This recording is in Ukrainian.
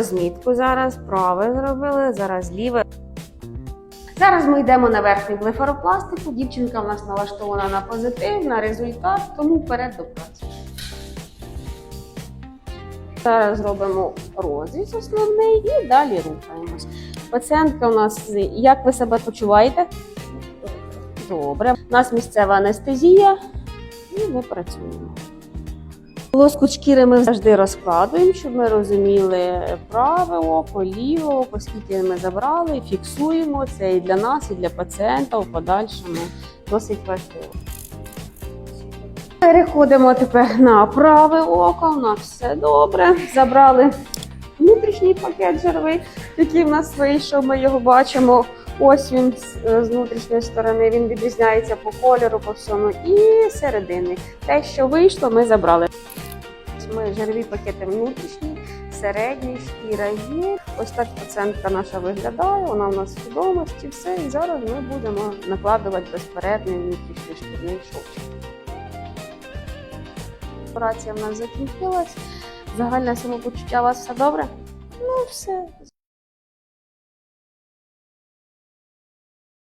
Розмітку зараз праве зробили, зараз ліве. Зараз ми йдемо на верхню блефаропластику. Дівчинка в нас налаштована на позитив, на результат, тому вперед до праці. Зараз зробимо розріз основний і далі рухаємось. Пацієнтка у нас, як ви себе почуваєте? Добре. У нас місцева анестезія і ми працюємо. Лоскут шкіри ми завжди розкладуємо, щоб ми розуміли праве око, ліве око, ми забрали, фіксуємо це і для нас, і для пацієнта в подальшому досить важливо. Переходимо тепер на праве око. У нас все добре. Забрали внутрішній пакет жировий, який в нас вийшов. Ми його бачимо. Ось він е, з внутрішньої сторони. Він відрізняється по кольору, по всьому. І середини. Те, що вийшло, ми забрали. Ми жирові пакети внутрішні, середні, шкіра є. Ось так пацієнтка наша виглядає. Вона у нас в свідомості. Все. І зараз ми будемо накладувати безпередний внутрішній шкірний шовчик. Операція в нас закінчилась. Загальне самопочуття у вас все добре? Ну, все.